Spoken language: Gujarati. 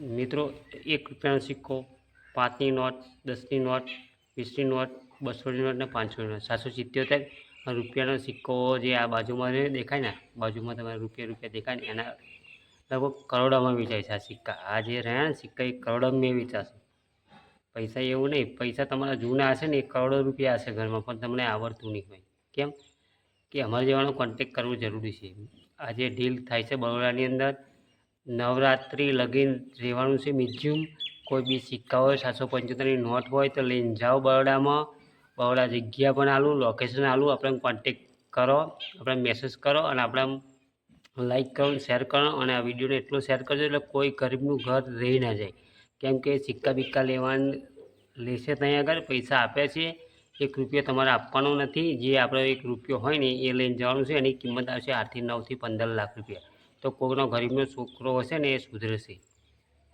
મિત્રો, એક રૂપિયાનો સિક્કો, પાંચની નોટ, દસની નોટ, વીસની નોટ, બસોની નોટ ને પાંચસોની નોટ. સાતસો સિત્યોતેર રૂપિયાનો સિક્કો જે આ બાજુમાં દેખાય ને, બાજુમાં તમારે રૂપિયા રૂપિયા દેખાય ને, એના લગભગ કરોડોમાં વેચાય છે આ સિક્કા. આ જે રહ્યા સિક્કા, એ કરોડોમાં વેચાશે. પૈસા એવું નહીં, પૈસા તમારા જૂના હશે ને, એ કરોડો રૂપિયા હશે ઘરમાં, પણ તમને આવડતું નહીં હોય. કેમ? કે અમારે જેવાનો કોન્ટેક કરવો જરૂરી છે. આ જે ડીલ થાય છે બરોડાની અંદર નવરાત્રિ લગીન રહેવાનું છે મ્યુઝિયમ. કોઈ બી સિક્કા હોય, સાતસો પંચોતેરની નોટ હોય તો લઈને જાઓ બરોડામાં. બરોડા જગ્યા પણ આલું લોકેશન આલું. આપણે કોન્ટેક કરો, આપણે મેસેજ કરો અને આપણે લાઈક કરો શેર કરો અને આ વિડીયોને એટલો શેર કરજો એટલે કોઈ ગરીબનું ઘર રહી ના જાય. કેમ કે સિક્કા બિક્કા લેવા લેશે ત્યાં આગળ, પૈસા આપે છે. એક રૂપિયો તમારે આપવાનો નથી. જે આપણો એક રૂપિયો હોય ને એ લઈને જવાનું છે. એની કિંમત આવશે આઠથી નવથી પંદર લાખ રૂપિયા. તો કોઈનો ગરીબનો છોકરો હશે ને એ સુધરશે.